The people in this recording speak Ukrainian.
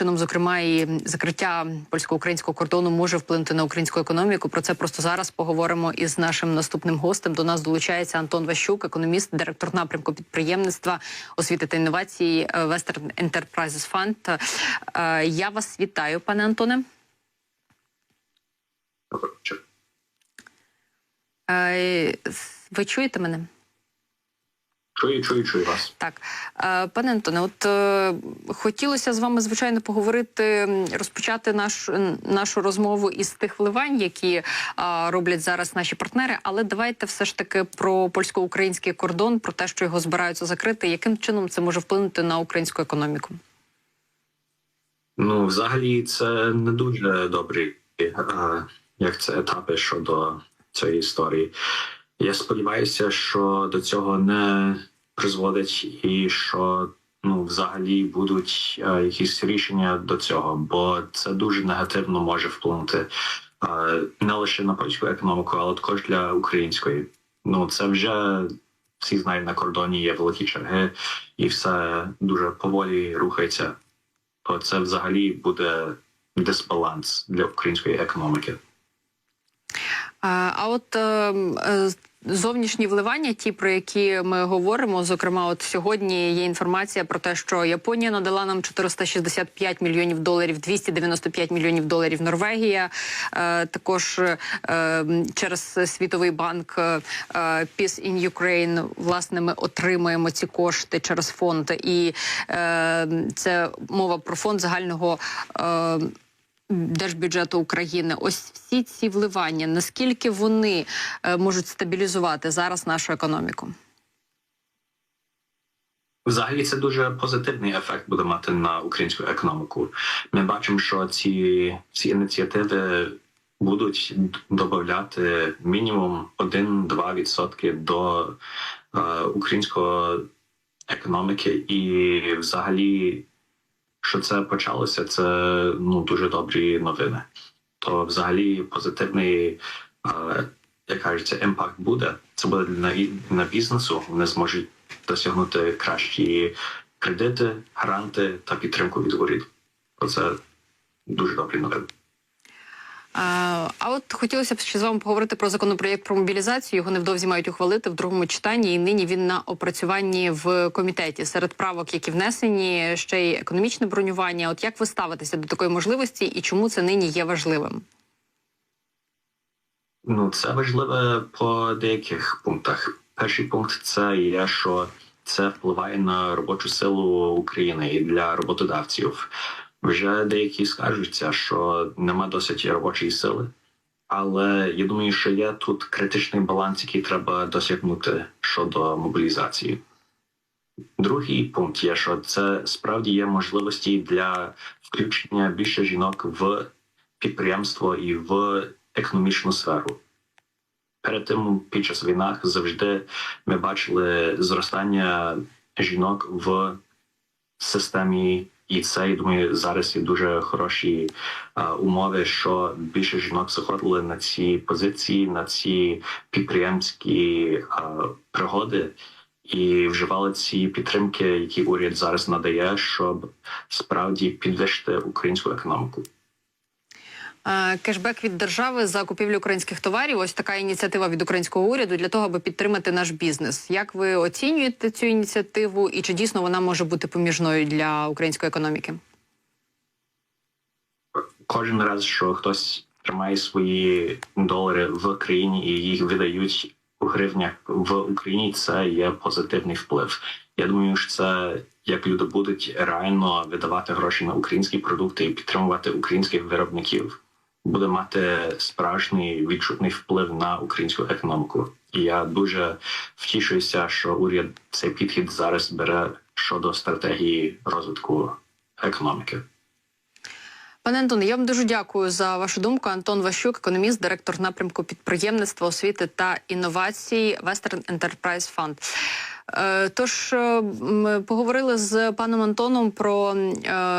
чином, зокрема, і закриття польсько-українського кордону може вплинути на українську економіку. Про це просто зараз поговоримо із нашим наступним гостем. До нас долучається Антон Ващук, економіст, директор напрямку підприємництва, освіти та інновації е, Western Enterprises Fund. Е, Я вас вітаю, пане Антоне. Е, Ви чуєте мене? Чую, чую, чую вас. Так, Е, пане Антоне, от е, хотілося з вами звичайно поговорити, розпочати наш, нашу розмову із тих вливань, які е, роблять зараз наші партнери. Але давайте все ж таки про польсько-український кордон, про те, що його збираються закрити. Яким чином це може вплинути на українську економіку? Ну, взагалі, це не дуже добрі, як це етапи щодо цієї історії. Я сподіваюся, що до цього не призводить і що ну, взагалі будуть е, якісь рішення до цього, бо це дуже негативно може вплинути е, не лише на польську економіку, але також для української. Ну, це вже всі знають на кордоні є великі черги, і все дуже поволі рухається. То це взагалі буде дисбаланс для української економіки. А, от е, е, зовнішні вливання, ті про які ми говоримо, зокрема, от сьогодні є інформація про те, що Японія надала нам 465 мільйонів доларів, 295 мільйонів доларів Норвегія. Е, також е, через Світовий банк е, Peace in Ukraine, власне, ми отримуємо ці кошти через фонд, і е, це мова про фонд загального. Е, Держбюджету України, ось всі ці вливання, наскільки вони е, можуть стабілізувати зараз нашу економіку? Взагалі, це дуже позитивний ефект буде мати на українську економіку. Ми бачимо, що ці, ці ініціативи будуть додати мінімум 1-2% до е, української економіки, і взагалі, що це почалося, це ну дуже добрі новини. То взагалі позитивний, е, як кажеться, імпакт буде. Це буде на, на бізнесу. Вони зможуть досягнути кращі кредити, гранти та підтримку від уряду. Це дуже добрі новини. А, от хотілося б ще з вами поговорити про законопроєкт про мобілізацію. Його невдовзі мають ухвалити в другому читанні, і нині він на опрацюванні в комітеті. Серед правок, які внесені, ще й економічне бронювання. От як ви ставитеся до такої можливості і чому це нині є важливим? Ну, це важливе по деяких пунктах. Перший пункт це є, що це впливає на робочу силу України і для роботодавців. Вже деякі скаржуться, що нема досить робочої сили, але я думаю, що є тут критичний баланс, який треба досягнути щодо мобілізації. Другий пункт є, що це справді є можливості для включення більше жінок в підприємство і в економічну сферу. Перед тим під час війни завжди ми бачили зростання жінок в системі, і це я думаю, зараз є дуже хороші а, умови, що більше жінок заходили на ці позиції, на ці підприємські а, пригоди і вживали ці підтримки, які уряд зараз надає, щоб справді підвищити українську економіку. Кешбек від держави за купівлю українських товарів. Ось така ініціатива від українського уряду для того, аби підтримати наш бізнес. Як ви оцінюєте цю ініціативу, і чи дійсно вона може бути поміжною для української економіки? Кожен раз, що хтось тримає свої долари в країні і їх видають у гривнях в Україні, це є позитивний вплив. Я думаю, що це як люди будуть реально видавати гроші на українські продукти і підтримувати українських виробників, буде мати справжній відчутний вплив на українську економіку. І я дуже втішуюся, що уряд цей підхід зараз бере щодо стратегії розвитку економіки. Пане Антоне, я вам дуже дякую за вашу думку. Антон Ващук, економіст, директор напрямку підприємництва, освіти та інновацій Western Enterprise Fund. Е, Тож е, м, поговорили з паном Антоном про. е,